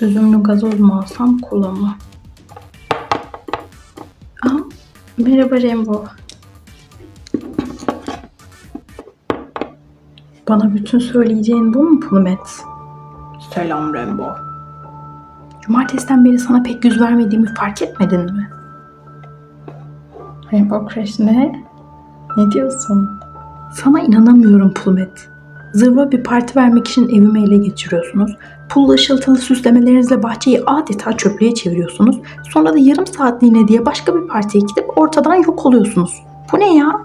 Üzümlü gazoz mu alsam kola mı? Aa, merhaba Rainbow. Bana bütün söyleyeceğin bu mu Plumet? Selam Rainbow. Cumartesiden beri sana pek yüz vermediğimi fark etmedin mi? Rainbow Crash ne? Ne diyorsun? Sana inanamıyorum Plumet. Zırva bir parti vermek için evimi ele geçiriyorsunuz. Pulla ışıltılı süslemelerinizle bahçeyi adeta çöplüğe çeviriyorsunuz. Sonra da yarım saatliğine diye başka bir partiye gidip ortadan yok oluyorsunuz. Bu ne ya?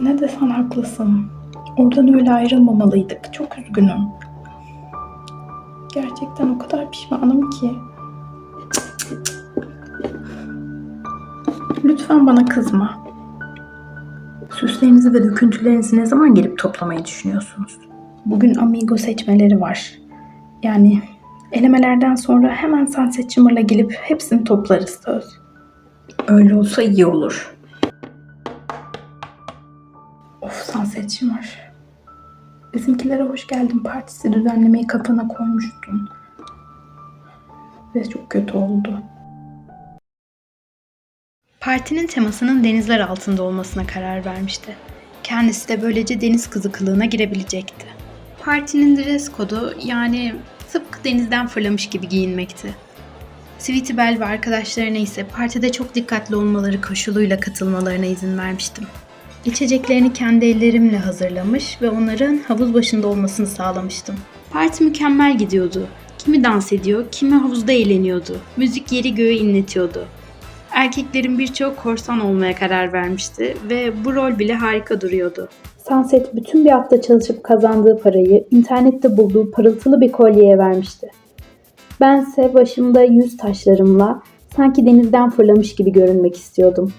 Ne desen haklısın. Oradan öyle ayrılmamalıydık. Çok üzgünüm. Gerçekten o kadar pişmanım ki. Lütfen bana kızma. Süslerinizi ve döküntülerinizi ne zaman gelip toplamayı düşünüyorsunuz? Bugün Amigo seçmeleri var. Yani elemelerden sonra hemen Sunset Shimmer'la gelip hepsini toplarız söz. Öyle olsa iyi olur. Of Sunset Shimmer. Bizimkilere hoş geldin partisi düzenlemeyi kafana koymuştun. Ve çok kötü oldu. Partinin temasının denizler altında olmasına karar vermişti. Kendisi de böylece deniz kızı kılığına girebilecekti. Partinin dress kodu yani tıpkı denizden fırlamış gibi giyinmekti. Sweetie Belle ve arkadaşlarına ise partide çok dikkatli olmaları koşuluyla katılmalarına izin vermiştim. İçeceklerini kendi ellerimle hazırlamış ve onların havuz başında olmasını sağlamıştım. Parti mükemmel gidiyordu. Kimi dans ediyor, kimi havuzda eğleniyordu. Müzik yeri göğü inletiyordu. Erkeklerin birçoğu korsan olmaya karar vermişti ve bu rol bile harika duruyordu. Sunset bütün bir hafta çalışıp kazandığı parayı internette bulduğu parıltılı bir kolyeye vermişti. Bense başımda yüz taşlarımla sanki denizden fırlamış gibi görünmek istiyordum.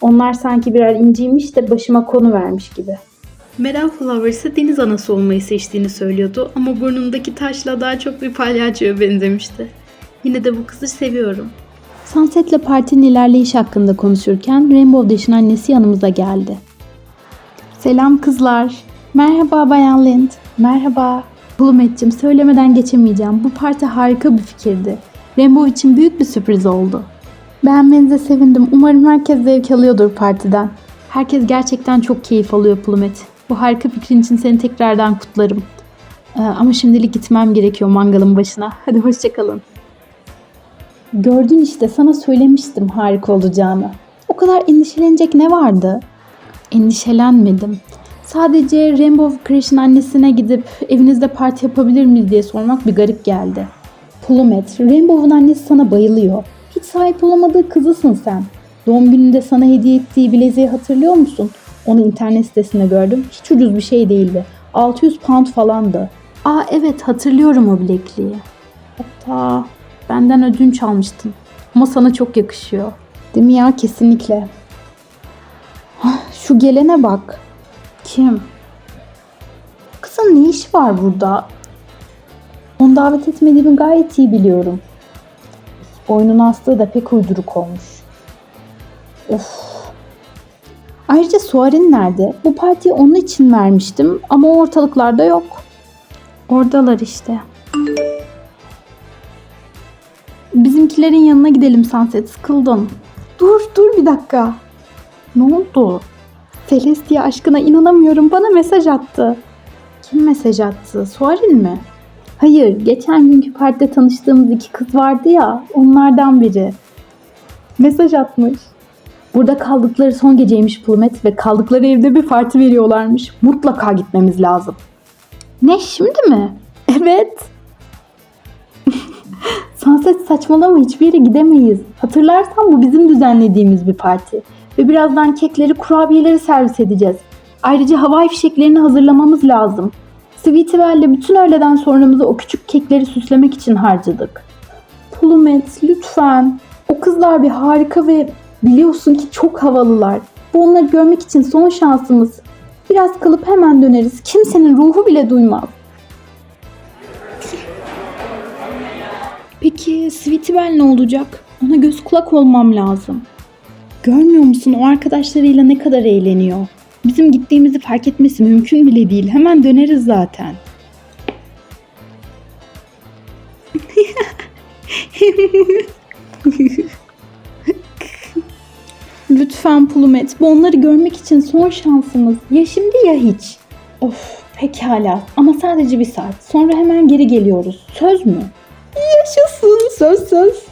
Onlar sanki birer inciymiş de başıma konu vermiş gibi. Meral Flower ise deniz anası olmayı seçtiğini söylüyordu ama burnundaki taşla daha çok bir palyaçoya benzemişti. Yine de bu kızı seviyorum. Sunset'le partinin ilerleyiş hakkında konuşurken Rainbow Dash'in annesi yanımıza geldi. Selam kızlar. Merhaba Bayan Lind. Merhaba. Plumet'cim söylemeden geçemeyeceğim. Bu parti harika bir fikirdi. Rainbow için büyük bir sürpriz oldu. Beğenmenize sevindim. Umarım herkes zevk alıyordur partiden. Herkes gerçekten çok keyif alıyor Plumet. Bu harika fikrin için seni tekrardan kutlarım. Ee, ama şimdilik gitmem gerekiyor mangalın başına. Hadi hoşçakalın. Gördün işte sana söylemiştim harika olacağını. O kadar endişelenecek ne vardı? Endişelenmedim. Sadece Rainbow Crash'in annesine gidip evinizde parti yapabilir miyiz diye sormak bir garip geldi. Plumet, Rainbow'un annesi sana bayılıyor. Hiç sahip olamadığı kızısın sen. Doğum gününde sana hediye ettiği bileziği hatırlıyor musun? Onu internet sitesinde gördüm. Hiç ucuz bir şey değildi. 600 pound falandı. Aa evet hatırlıyorum o bilekliği. Hatta benden ödünç almıştın. Ama sana çok yakışıyor. Değil mi ya? Kesinlikle. Hah, Şu gelene bak. Kim? Kızın ne işi var burada? Onu davet etmediğimi gayet iyi biliyorum. Boynun astığı da pek uyduruk olmuş. Of. Ayrıca Suarin nerede? Bu partiyi onun için vermiştim ama o ortalıklarda yok. Oradalar işte. Bizimkilerin yanına gidelim Sunset. Sıkıldım. Dur dur bir dakika. Ne oldu? Celestia aşkına inanamıyorum. Bana mesaj attı. Kim mesaj attı? Suarin mi? Hayır. Geçen günkü partide tanıştığımız iki kız vardı ya. Onlardan biri. Mesaj atmış. Burada kaldıkları son geceymiş Plumet ve kaldıkları evde bir parti veriyorlarmış. Mutlaka gitmemiz lazım. Ne şimdi mi? Evet. Sunset saçmalama hiçbir yere gidemeyiz. Hatırlarsan bu bizim düzenlediğimiz bir parti. Ve birazdan kekleri, kurabiyeleri servis edeceğiz. Ayrıca havai fişeklerini hazırlamamız lazım. Sweetie Belle'le bütün öğleden sonramızı o küçük kekleri süslemek için harcadık. Plumet lütfen. O kızlar bir harika ve biliyorsun ki çok havalılar. Bu onları görmek için son şansımız. Biraz kalıp hemen döneriz. Kimsenin ruhu bile duymaz. Peki Sweetie Belle ne olacak? Ona göz kulak olmam lazım. Görmüyor musun o arkadaşlarıyla ne kadar eğleniyor? Bizim gittiğimizi fark etmesi mümkün bile değil. Hemen döneriz zaten. Lütfen Plumet, bu onları görmek için son şansımız. Ya şimdi ya hiç. Of, pekala ama sadece bir saat. Sonra hemen geri geliyoruz. Söz mü? Yaşasın, söz söz.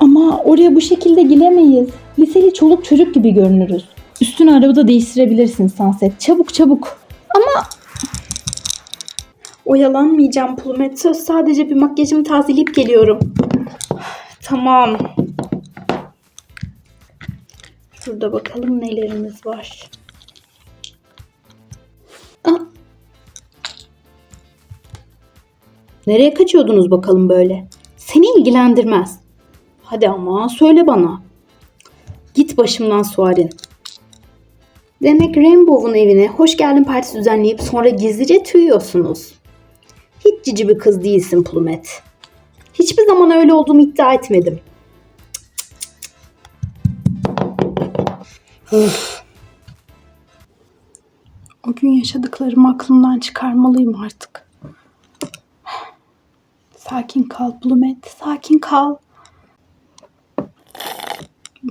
Ama oraya bu şekilde gidemeyiz. Liseli çoluk çocuk gibi görünürüz. Üstünü arabada değiştirebilirsin Sunset. Çabuk çabuk. Ama... Oyalanmayacağım Plumet. Söz sadece bir makyajımı tazeleyip geliyorum. Tamam. Şurada bakalım nelerimiz var. Nereye kaçıyordunuz bakalım böyle? Seni ilgilendirmez. Hadi ama söyle bana. Git başımdan Suarin. Demek Rainbow'un evine hoş geldin partisi düzenleyip sonra gizlice tüyüyorsunuz. Hiç cici bir kız değilsin Plumet. Hiçbir zaman öyle olduğumu iddia etmedim. O gün yaşadıklarımı aklımdan çıkarmalıyım artık. Sakin kal Plumet, sakin kal.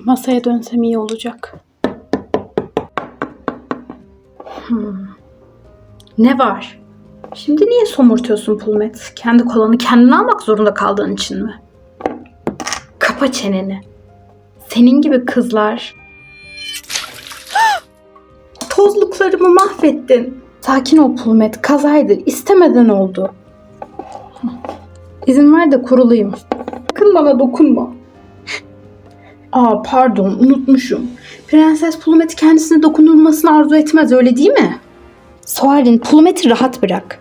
Masaya dönsem iyi olacak. Hmm. Ne var? Şimdi niye somurtuyorsun Pulmet? Kendi kolanı kendine almak zorunda kaldığın için mi? Kapa çeneni. Senin gibi kızlar. Tozluklarımı mahvettin. Sakin ol Pulmet. Kazaydı. İstemeden oldu. İzin ver de kurulayım. Sakın bana dokunma. Aa pardon unutmuşum. Prenses Pulumet kendisine dokunulmasını arzu etmez öyle değil mi? Sualin Pulumet'i rahat bırak.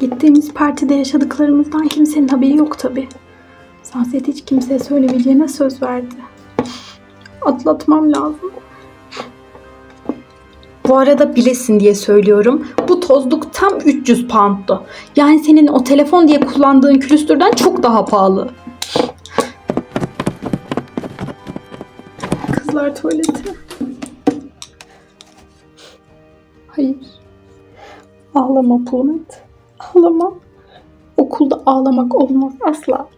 Gittiğimiz partide yaşadıklarımızdan kimsenin haberi yok tabi. Sanset hiç kimseye söylemeyeceğine söz verdi. Atlatmam lazım. Bu arada bilesin diye söylüyorum. Bu tozluk tam 300 pound'du. Yani senin o telefon diye kullandığın külüstürden çok daha pahalı. Kızlar tuvaleti. Hayır. Ağlama Pulmet. Ağlama. Okulda ağlamak olmaz asla.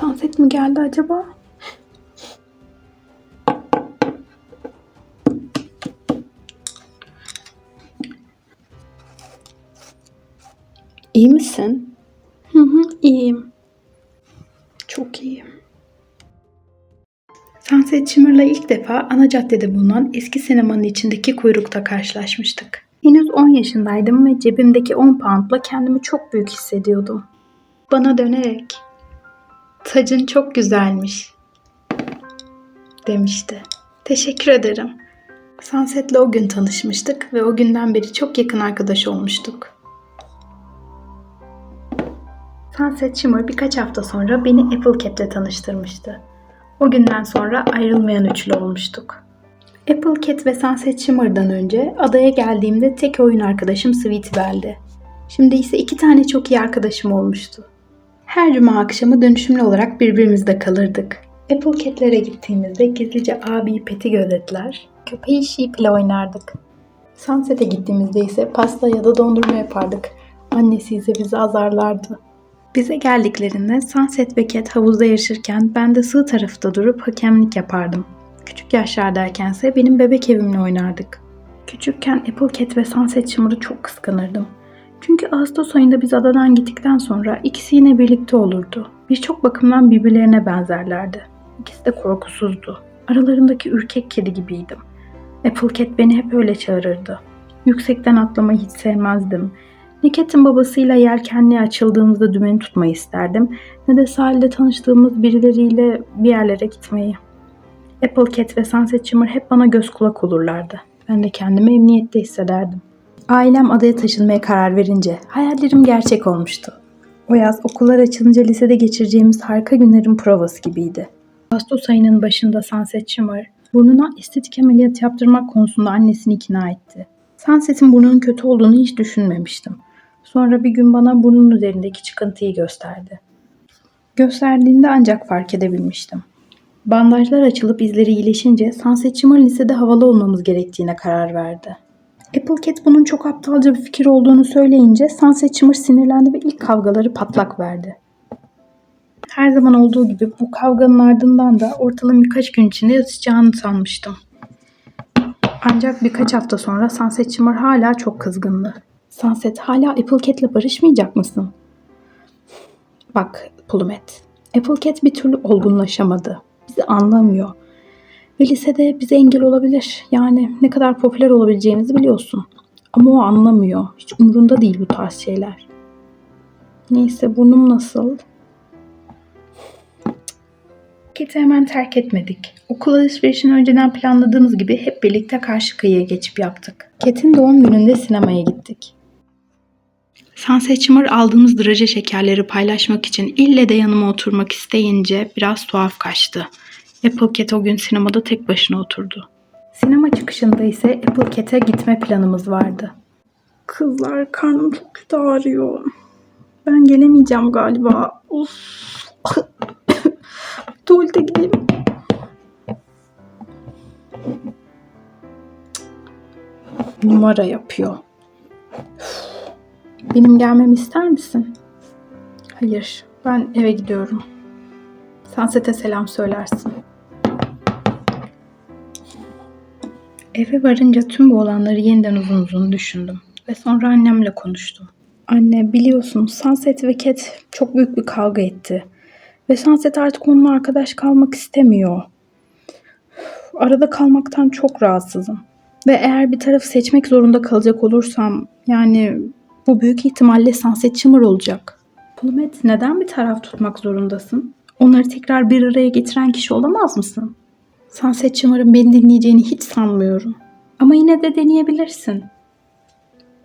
Sunset mi geldi acaba? İyi misin? Hı hı, iyiyim. Çok iyiyim. Sunset Shimmer'la ilk defa ana caddede bulunan eski sinemanın içindeki kuyrukta karşılaşmıştık. Henüz 10 yaşındaydım ve cebimdeki 10 poundla kendimi çok büyük hissediyordum. Bana dönerek Tacın çok güzelmiş demişti. Teşekkür ederim. Sunset'le o gün tanışmıştık ve o günden beri çok yakın arkadaş olmuştuk. Sunset Shimmer birkaç hafta sonra beni Apple Cat'le tanıştırmıştı. O günden sonra ayrılmayan üçlü olmuştuk. Apple Cat ve Sunset Shimmer'dan önce adaya geldiğimde tek oyun arkadaşım Sweetie Belle'di. Şimdi ise iki tane çok iyi arkadaşım olmuştu. Her cuma akşamı dönüşümlü olarak birbirimizde kalırdık. Apple Cat'lere gittiğimizde gizlice abi Pet'i gözetler, köpeği Sheep oynardık. Sunset'e gittiğimizde ise pasta ya da dondurma yapardık. Annesi ise bizi azarlardı. Bize geldiklerinde Sunset Cat havuzda yarışırken ben de sığ tarafta durup hakemlik yapardım. Küçük yaşlardaykense benim bebek evimle oynardık. Küçükken Apple Cat ve Sunset Shimmer'ı çok kıskanırdım. Çünkü Ağustos ayında biz adadan gittikten sonra ikisi yine birlikte olurdu. Birçok bakımdan birbirlerine benzerlerdi. İkisi de korkusuzdu. Aralarındaki ürkek kedi gibiydim. Apple Cat beni hep öyle çağırırdı. Yüksekten atlamayı hiç sevmezdim. Ne Cat'in babasıyla yelkenliğe açıldığımızda dümeni tutmayı isterdim ne de sahilde tanıştığımız birileriyle bir yerlere gitmeyi. Apple Cat ve Sunset Shimmer hep bana göz kulak olurlardı. Ben de kendimi emniyette hissederdim. Ailem adaya taşınmaya karar verince hayallerim gerçek olmuştu. O yaz okullar açılınca lisede geçireceğimiz harika günlerin provası gibiydi. Ağustos ayının başında Sunset Shimmer burnuna estetik ameliyat yaptırmak konusunda annesini ikna etti. Sunset'in burnunun kötü olduğunu hiç düşünmemiştim. Sonra bir gün bana burnun üzerindeki çıkıntıyı gösterdi. Gösterdiğinde ancak fark edebilmiştim. Bandajlar açılıp izleri iyileşince Sunset Shimmer lisede havalı olmamız gerektiğine karar verdi. Apple Cat bunun çok aptalca bir fikir olduğunu söyleyince Sunset Shimmer sinirlendi ve ilk kavgaları patlak verdi. Her zaman olduğu gibi bu kavganın ardından da ortalığın birkaç gün içinde yatacağını sanmıştım. Ancak birkaç hafta sonra Sunset Shimmer hala çok kızgındı. Sunset hala Apple Cat'le barışmayacak mısın? Bak Plumet, Apple Cat bir türlü olgunlaşamadı. Bizi anlamıyor. Ve lisede bize engel olabilir. Yani ne kadar popüler olabileceğimizi biliyorsun. Ama o anlamıyor. Hiç umurunda değil bu tarz şeyler. Neyse burnum nasıl? Kit'i hemen terk etmedik. Okul alışverişini önceden planladığımız gibi hep birlikte karşı kıyıya geçip yaptık. Ket'in doğum gününde sinemaya gittik. Sunset aldığımız draje şekerleri paylaşmak için ille de yanıma oturmak isteyince biraz tuhaf kaçtı. Apple Cat o gün sinemada tek başına oturdu. Sinema çıkışında ise Apple Cat'e gitme planımız vardı. Kızlar karnım çok kötü ağrıyor. Ben gelemeyeceğim galiba. Of. Tuvalete gideyim. Numara yapıyor. Benim gelmemi ister misin? Hayır, ben eve gidiyorum. Sunset'e selam söylersin. Eve varınca tüm bu olanları yeniden uzun uzun düşündüm. Ve sonra annemle konuştum. Anne biliyorsun Sunset ve Cat çok büyük bir kavga etti. Ve Sunset artık onunla arkadaş kalmak istemiyor. Arada kalmaktan çok rahatsızım. Ve eğer bir tarafı seçmek zorunda kalacak olursam yani bu büyük ihtimalle Sunset Shimmer olacak. Plumet neden bir taraf tutmak zorundasın? Onları tekrar bir araya getiren kişi olamaz mısın? Sunset Shimmer'ın beni dinleyeceğini hiç sanmıyorum. Ama yine de deneyebilirsin.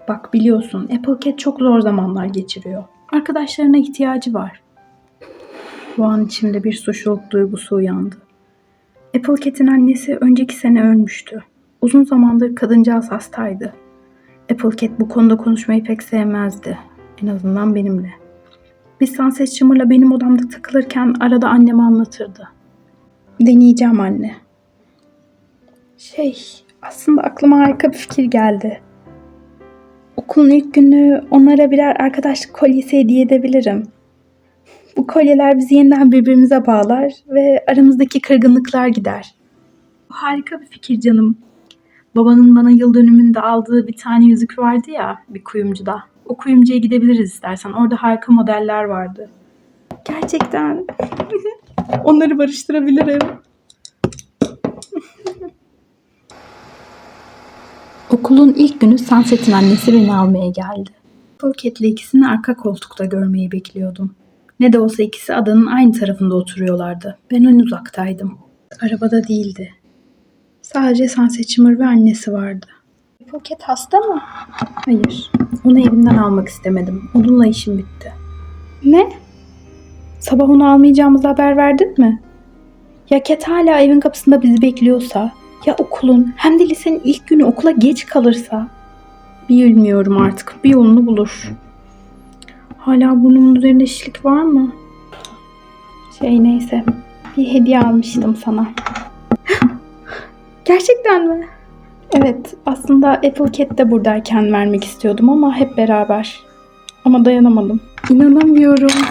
Bak biliyorsun Apple Cat çok zor zamanlar geçiriyor. Arkadaşlarına ihtiyacı var. Bu an içimde bir suçluluk duygusu uyandı. Apple Cat'in annesi önceki sene ölmüştü. Uzun zamandır kadıncağız hastaydı. Apple Cat bu konuda konuşmayı pek sevmezdi. En azından benimle. Biz Sunset Shimmer'la benim odamda takılırken arada anneme anlatırdı. Deneyeceğim anne. Şey, aslında aklıma harika bir fikir geldi. Okulun ilk günü onlara birer arkadaşlık kolyesi hediye edebilirim. Bu kolyeler bizi yeniden birbirimize bağlar ve aramızdaki kırgınlıklar gider. Bu harika bir fikir canım. Babanın bana yıl dönümünde aldığı bir tane yüzük vardı ya bir kuyumcuda. O kuyumcuya gidebiliriz istersen. Orada harika modeller vardı. Gerçekten. Onları barıştırabilirim. Okulun ilk günü Sunset'in annesi beni almaya geldi. Polket'le ikisini arka koltukta görmeyi bekliyordum. Ne de olsa ikisi adanın aynı tarafında oturuyorlardı. Ben en uzaktaydım. Arabada değildi. Sadece Sunset Shimmer ve annesi vardı. Pocket hasta mı? Hayır. Onu evinden almak istemedim. Onunla işim bitti. Ne? Sabah onu almayacağımızı haber verdin mi? Ya Cat hala evin kapısında bizi bekliyorsa, ya okulun hem de lisenin ilk günü okula geç kalırsa? Bilmiyorum artık. Bir yolunu bulur. Hala burnumun üzerinde şişlik var mı? Şey neyse. Bir hediye almıştım sana. Gerçekten mi? Evet, aslında Apple Cat de buradayken vermek istiyordum ama hep beraber. Ama dayanamadım. İnanamıyorum.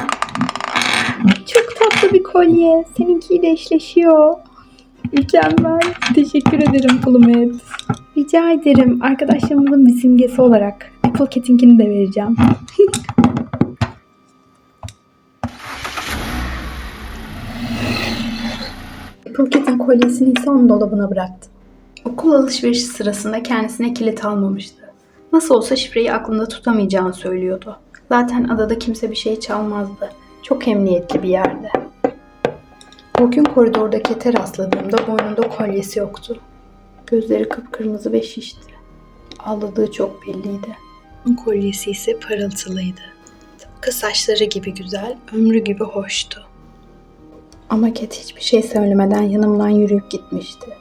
Çok tatlı bir kolye. Seninkiyle eşleşiyor. Mükemmel. Teşekkür ederim Plumet. Rica ederim. Arkadaşlarımızın bir simgesi olarak. Apple Cat'inkini de vereceğim. Cat'in kolyesini ise onun dolabına bıraktım. Okul alışverişi sırasında kendisine kilit almamıştı. Nasıl olsa şifreyi aklında tutamayacağını söylüyordu. Zaten adada kimse bir şey çalmazdı. Çok emniyetli bir yerde. O gün koridordaki ete rastladığımda boynunda kolyesi yoktu. Gözleri kıpkırmızı ve şişti. Ağladığı çok belliydi. Onun kolyesi ise parıltılıydı. Tıpkı saçları gibi güzel, ömrü gibi hoştu. Ama Cat hiçbir şey söylemeden yanımdan yürüyüp gitmişti.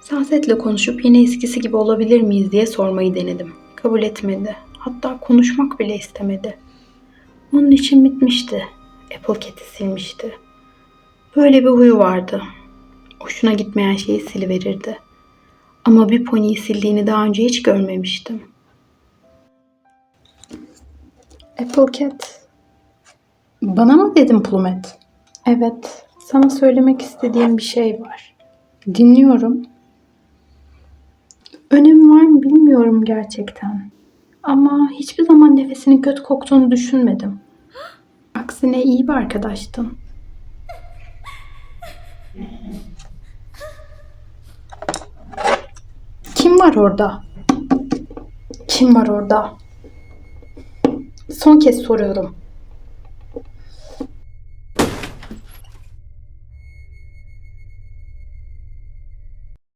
Sunset'le konuşup yine eskisi gibi olabilir miyiz diye sormayı denedim. Kabul etmedi. Hatta konuşmak bile istemedi. Onun için bitmişti. Apple Cat'i silmişti. Böyle bir huyu vardı. Hoşuna gitmeyen şeyi siliverirdi. Ama bir poniyi sildiğini daha önce hiç görmemiştim. Applecat. Bana mı dedin Plumet? Evet. Sana söylemek istediğim bir şey var. Dinliyorum. Önemi var mı bilmiyorum gerçekten. Ama hiçbir zaman nefesinin kötü koktuğunu düşünmedim. Aksine iyi bir arkadaştın. Kim var orada? Kim var orada? Son kez soruyorum.